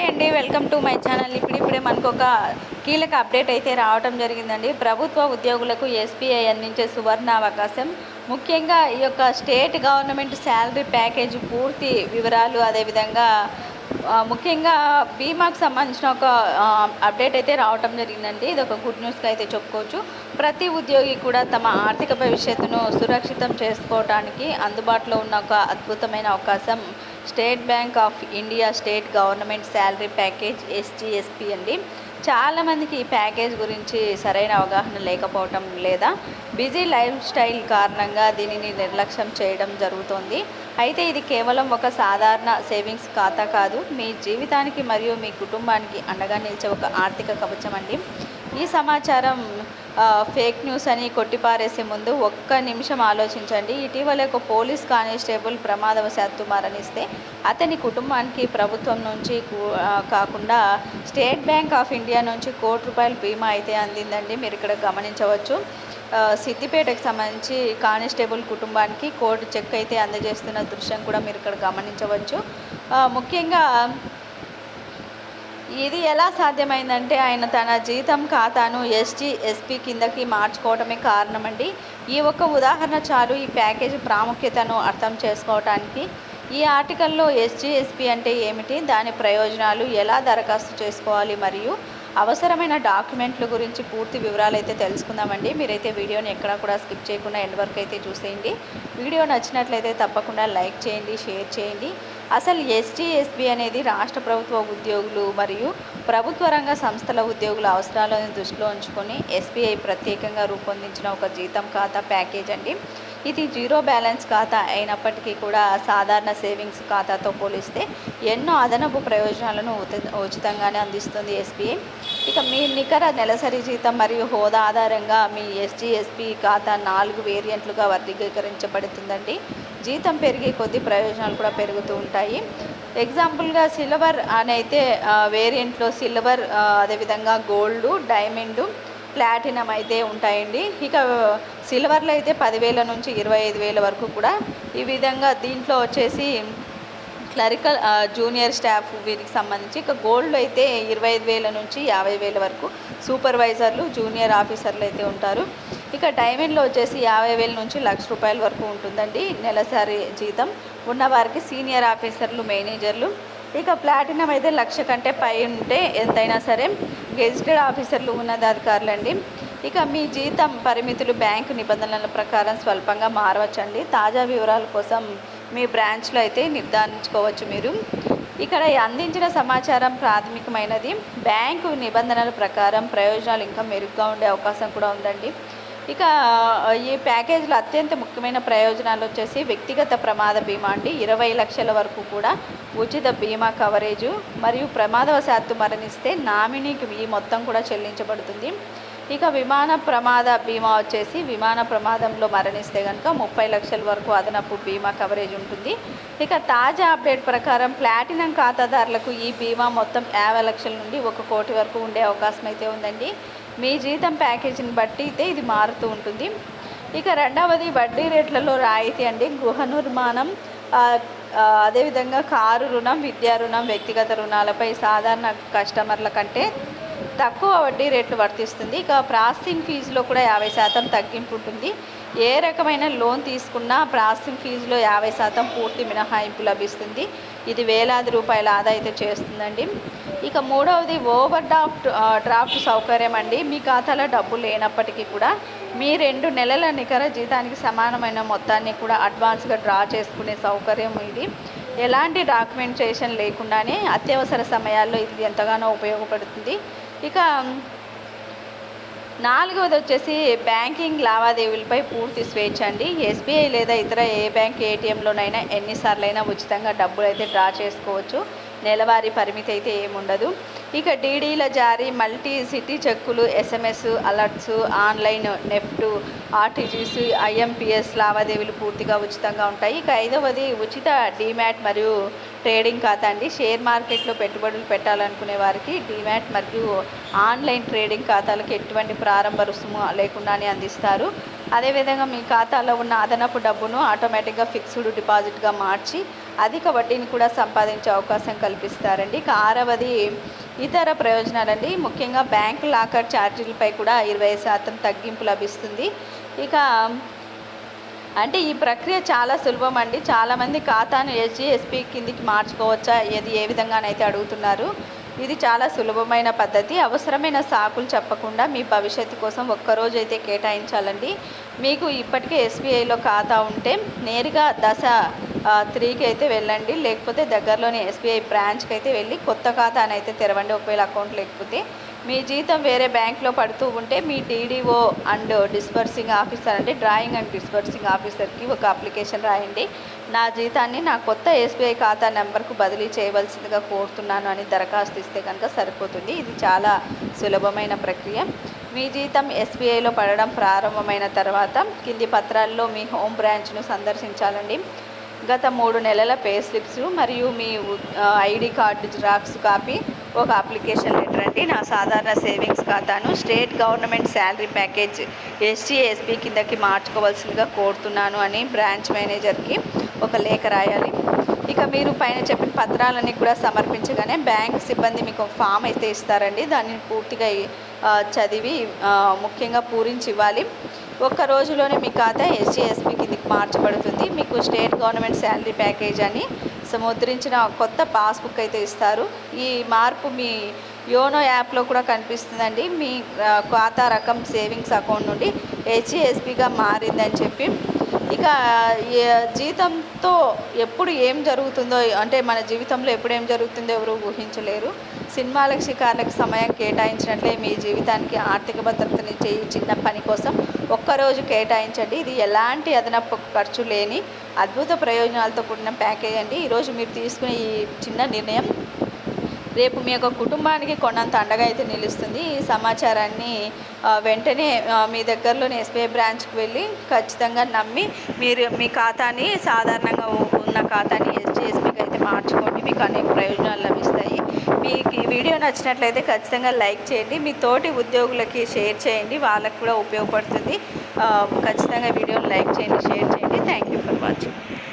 Hi అండి welcome to my channel. ఇప్పుడిప్పుడే మనకు ఒక కీలక అప్డేట్ అయితే రావడం జరిగిందండి. ప్రభుత్వ ఉద్యోగులకు ఎస్బీఐ అందించే సువర్ణ అవకాశం ముఖ్యంగా ఈ యొక్క స్టేట్ గవర్నమెంట్ శాలరీ ప్యాకేజ్ పూర్తి వివరాలు అదేవిధంగా ముఖ్యంగా బీమాకు సంబంధించిన ఒక అప్డేట్ అయితే రావటం జరిగిందండి. ఇది ఒక గుడ్ న్యూస్గా అయితే చెప్పుకోవచ్చు. ప్రతి ఉద్యోగి కూడా తమ ఆర్థిక భవిష్యత్తును సురక్షితం చేసుకోవడానికి అందుబాటులో ఉన్న ఒక అద్భుతమైన అవకాశం State Bank of India State Government Salary Package SGSP అండి. చాలామందికి ఈ ప్యాకేజ్ గురించి సరైన అవగాహన లేకపోవటం లేదా బిజీ లైఫ్ స్టైల్ కారణంగా దీనిని నిర్లక్ష్యం చేయడం జరుగుతోంది. అయితే ఇది కేవలం ఒక సాధారణ సేవింగ్స్ ఖాతా కాదు. మీ జీవితానికి మరియు మీ కుటుంబానికి అండగా నిలిచే ఒక ఆర్థిక కవచం అండి. ఈ సమాచారం ఫేక్ న్యూస్ అని కొట్టిపారేసే ముందు ఒక్క నిమిషం ఆలోచించండి. ఇటీవల ఒక పోలీస్ కానిస్టేబుల్ ప్రమాదవశాత్తు మరణిస్తే అతని కుటుంబానికి ప్రభుత్వం నుంచి కూ- కాకుండా స్టేట్ బ్యాంక్ ఆఫ్ ఇండియా నుంచి కోటి రూపాయల బీమా అయితే అందిందండి. మీరు ఇక్కడ గమనించవచ్చు. సిద్దిపేటకు సంబంధించి కానిస్టేబుల్ కుటుంబానికి కోటి చెక్ అయితే అందజేస్తున్న దృశ్యం కూడా మీరు ఇక్కడ గమనించవచ్చు. ముఖ్యంగా ఇది ఎలా సాధ్యమైందంటే ఆయన తన జీతం ఖాతాను ఎస్టీ ఎస్పీ కిందకి మార్చుకోవటమే కారణమండి. ఈ ఒక్క ఉదాహరణ చాలు ఈ ప్యాకేజ్ ప్రాముఖ్యతను అర్థం చేసుకోవటానికి. ఈ ఆర్టికల్లో ఎస్జీఎస్పీ అంటే ఏమిటి? దాని ప్రయోజనాలు ఎలా దరఖాస్తు చేసుకోవాలి? మరియు అవసరమైన డాక్యుమెంట్ల గురించి పూర్తి వివరాలు అయితే తెలుసుకుందామండి. మీరైతే వీడియోని ఎక్కడా కూడా స్కిప్ చేయకుండా ఎండ్ వరకు అయితే చూసేయండి. వీడియో నచ్చినట్లయితే తప్పకుండా లైక్ చేయండి షేర్ చేయండి. అసలు ఎస్జీఎస్బీ అనేది రాష్ట్ర ప్రభుత్వ ఉద్యోగులు మరియు ప్రభుత్వ రంగ సంస్థల ఉద్యోగుల అవసరాలను దృష్టిలో ఉంచుకొని ఎస్బీఐ ప్రత్యేకంగా రూపొందించిన ఒక జీతం ఖాతా ప్యాకేజ్ అండి. ఇది జీరో బ్యాలెన్స్ ఖాతా అయినప్పటికీ కూడా సాధారణ సేవింగ్స్ ఖాతాతో పోలిస్తే ఎన్నో అదనపు ప్రయోజనాలను ఉచితంగానే అందిస్తుంది ఎస్బీఐ. ఇక మీ నికర నెలసరి జీతం మరియు హోదా ఆధారంగా మీ ఎస్జీఎస్పీ ఖాతా నాలుగు వేరియంట్లుగా వర్గీకరించబడుతుందండి. జీతం పెరిగే కొద్ది ప్రయోజనాలు కూడా పెరుగుతూ ఉంటాయి. ఎగ్జాంపుల్గా సిల్వర్ అని అయితే వేరియంట్లో సిల్వర్ అదేవిధంగా గోల్డ్ డైమండ్ ప్లాటినం అయితే ఉంటాయండి. ఇక సిల్వర్లో అయితే పదివేల నుంచి ఇరవై ఐదు వేల వరకు కూడా ఈ విధంగా దీంట్లో వచ్చేసి క్లరికల్ జూనియర్ స్టాఫ్ వీరికి సంబంధించి ఇక గోల్డ్ అయితే ఇరవై ఐదు వేల నుంచి యాభై వేల వరకు సూపర్వైజర్లు జూనియర్ ఆఫీసర్లు అయితే ఉంటారు. ఇక డైమండ్లో వచ్చేసి యాభై వేల నుంచి లక్ష రూపాయల వరకు ఉంటుందండి నెలసరి జీతం. ఉన్నవారికి సీనియర్ ఆఫీసర్లు మేనేజర్లు. ఇక ప్లాటినం అయితే లక్ష కంటే పై ఉంటే ఎంతైనా సరే గెజిటెడ్ ఆఫీసర్లు ఉన్నతాధికారులు అండి ఇక మీ జీతం పరిమితులు బ్యాంకు నిబంధనల ప్రకారం స్వల్పంగా మారవచ్చండి. తాజా వివరాల కోసం మీ బ్రాంచ్లో అయితే నిర్ధారించుకోవచ్చు మీరు. ఇక్కడ అందించిన సమాచారం ప్రాథమికమైనది. బ్యాంకు నిబంధనల ప్రకారం ప్రయోజనాలు ఇంకా మెరుగ్గా ఉండే అవకాశం కూడా ఉందండి. ఇక ఈ ప్యాకేజీలో అత్యంత ముఖ్యమైన ప్రయోజనాలు వచ్చేసి వ్యక్తిగత ప్రమాద బీమా అండి. ఇరవై లక్షల వరకు కూడా ఉచిత బీమా కవరేజు మరియు ప్రమాదవశాత్తు మరణిస్తే నామినీకి ఈ మొత్తం కూడా చెల్లించబడుతుంది. ఇక విమాన ప్రమాద బీమా వచ్చేసి విమాన ప్రమాదంలో మరణిస్తే కనుక ముప్పై లక్షల వరకు అదనపు బీమా కవరేజ్ ఉంటుంది. ఇక తాజా అప్డేట్ ప్రకారం ప్లాటినం ఖాతాదారులకు ఈ బీమా మొత్తం యాభై లక్షల నుండి ఒక కోటి వరకు ఉండే అవకాశం అయితే ఉందండి. మీ జీతం ప్యాకేజీని బట్టి అయితే ఇది మారుతూ ఉంటుంది. ఇక రెండవది వడ్డీ రేట్లలో రాయితీ అండి. గృహ నిర్మాణం అదేవిధంగా కారు రుణం విద్యా రుణం వ్యక్తిగత రుణాలపై సాధారణ కస్టమర్ల కంటే తక్కువ వడ్డీ రేట్లు వర్తిస్తుంది. ఇక ప్రాసెసింగ్ ఫీజులో కూడా యాభై శాతం తగ్గింపు ఉంటుంది. ఏ రకమైన లోన్ తీసుకున్నా ప్రాసెసింగ్ ఫీజులో యాభై శాతం పూర్తి మినహాయింపు లభిస్తుంది. ఇది వేలాది రూపాయల ఆదా అయితే చేస్తుందండి. ఇక మూడవది ఓవర్ డ్రాఫ్ట్ డ్రాఫ్ట్ సౌకర్యం అండి. మీ ఖాతాలో డబ్బు లేనప్పటికీ కూడా మీ రెండు నెలల నికర జీతానికి సమానమైన మొత్తాన్ని కూడా అడ్వాన్స్గా డ్రా చేసుకునే సౌకర్యం ఇది. ఎలాంటి డాక్యుమెంటేషన్ లేకుండానే అత్యవసర సమయాల్లో ఇది ఎంతగానో ఉపయోగపడుతుంది. ఇక నాలుగవది వచ్చేసి బ్యాంకింగ్ లావాదేవీలపై పూర్తి స్వేచ్ఛ అండి. ఎస్బీఐ లేదా ఇతర ఏ బ్యాంక్ ఏటీఎంలోనైనా ఎన్నిసార్లైనా ఉచితంగా డబ్బులు అయితే డ్రా చేసుకోవచ్చు. నెలవారీ పరిమితి అయితే ఏముండదు. ఇక డీడీల జారీ మల్టీ సిటీ చెక్కులు SMS alerts online NEFT RTGS IMPS లావాదేవీలు పూర్తిగా ఉచితంగా ఉంటాయి. ఇక ఐదవది ఉచిత డీమ్యాట్ మరియు ట్రేడింగ్ ఖాతా అండి. షేర్ మార్కెట్లో పెట్టుబడులు పెట్టాలనుకునే వారికి డీమ్యాట్ మరియు ఆన్లైన్ ట్రేడింగ్ ఖాతాలకు ఎటువంటి ప్రారంభ రుసుము లేకుండానే అందిస్తారు. అదేవిధంగా మీ ఖాతాలో ఉన్న అదనపు డబ్బును ఆటోమేటిక్గా ఫిక్స్డ్ డిపాజిట్గా మార్చి అధిక వడ్డీని కూడా సంపాదించే అవకాశం కల్పిస్తారండి. ఇక ఆరవది ఇతర ప్రయోజనాలండి. ముఖ్యంగా బ్యాంక్ లాకర్ ఛార్జీలపై కూడా ఇరవై శాతం తగ్గింపు లభిస్తుంది. ఇక అంటే ఈ ప్రక్రియ చాలా సులభం అండి. చాలామంది ఖాతాను ఎస్జిఎస్పి కిందికి మార్చుకోవచ్చా? ఏది ఏ విధంగానైతే అడుగుతున్నారు? ఇది చాలా సులభమైన పద్ధతి. అవసరమైన సాకులు చెప్పకుండా మీ భవిష్యత్తు కోసం ఒక్కరోజు అయితే కేటాయించాలండి. మీకు ఇప్పటికే ఎస్బీఐలో ఖాతా ఉంటే నేరుగా దశ త్రీకి అయితే వెళ్ళండి. లేకపోతే దగ్గరలోని ఎస్బీఐ బ్రాంచ్కి అయితే వెళ్ళి కొత్త ఖాతాను అయితే తెరవండి ఒకవేళ అకౌంట్ లేకపోతే. మీ జీతం వేరే బ్యాంక్లో పడుతూ ఉంటే మీ టీడీఓ అండ్ డిస్బర్సింగ్ ఆఫీసర్ అంటే డ్రాయింగ్ అండ్ డిస్బర్సింగ్ ఆఫీసర్కి ఒక అప్లికేషన్ రాయండి. నా జీతాన్ని నా కొత్త ఎస్బీఐ ఖాతా నెంబర్కు బదిలీ చేయవలసిందిగా కోరుతున్నాను అని దరఖాస్తు ఇస్తే కనుక సరిపోతుంది. ఇది చాలా సులభమైన ప్రక్రియ. మీ జీతం ఎస్బీఐలో పడడం ప్రారంభమైన తర్వాత కింది పత్రాల్లో మీ హోమ్ బ్రాంచ్ను సందర్శించాలండి. గత మూడు నెలల పే స్లిప్స్ మరియు మీ ఐడి కార్డు జిరాక్స్ కాపీ ఒక అప్లికేషన్ లెటర్ అండి. నా సాధారణ సేవింగ్స్ ఖాతాను State Government Salary Package STSP కిందకి మార్చుకోవాల్సిందిగా కోరుతున్నాను అని బ్రాంచ్ మేనేజర్కి ఒక లేఖ రాయాలి. ఇక మీరు పైన చెప్పిన పత్రాలన్నీ కూడా సమర్పించగానే బ్యాంక్ సిబ్బంది మీకు ఒక ఫామ్ అయితే ఇస్తారండి. దాన్ని పూర్తిగా చదివి ముఖ్యంగా పూరించి ఇవ్వాలి. ఒక్క రోజులోనే మీ ఖాతా ఎస్జీఎస్పీ కిందికి మార్చబడుతుంది. మీకు స్టేట్ గవర్నమెంట్ శాలరీ ప్యాకేజ్ అని సముద్రించిన కొత్త పాస్బుక్ అయితే ఇస్తారు. ఈ మార్పు మీ యోనో యాప్లో కూడా కనిపిస్తుందండి. మీ ఖాతా రకం సేవింగ్స్ అకౌంట్ నుండి హెచ్ఎస్పిగా మారిందని చెప్పి ఇక జీతంతో ఎప్పుడు ఏం జరుగుతుందో అంటే మన జీవితంలో ఎప్పుడు ఏం జరుగుతుందో ఎవరు ఊహించలేరు. సినిమాలకు షికార్లకు సమయం కేటాయించినట్లే మీ జీవితానికి ఆర్థిక భద్రతని చేయి చిన్న పని కోసం ఒక్కరోజు కేటాయించండి. ఇది ఎలాంటి అదనపు ఖర్చు లేని అద్భుత ప్రయోజనాలతో కూడిన ప్యాకేజ్ అండి. ఈరోజు మీరు తీసుకునే ఈ చిన్న నిర్ణయం రేపు మీ యొక్క కుటుంబానికి కొన్నంత అండగా అయితే నిలుస్తుంది. ఈ సమాచారాన్ని వెంటనే మీ దగ్గరలోని ఎస్బీఐ బ్రాంచ్కి వెళ్ళి ఖచ్చితంగా నమ్మి మీరు మీ ఖాతాని సాధారణంగా ఉన్న ఖాతాని ఎస్జీఎస్బీకి అయితే మార్చుకోండి. మీకు అనేక ప్రయోజనాలు లభిస్తాయి. మీకు ఈ వీడియో నచ్చినట్లయితే ఖచ్చితంగా లైక్ చేయండి. మీ తోటి ఉద్యోగులకి షేర్ చేయండి. వాళ్ళకి కూడా ఉపయోగపడుతుంది. ఖచ్చితంగా వీడియోని లైక్ చేయండి షేర్ చేయండి. Thank you for watching.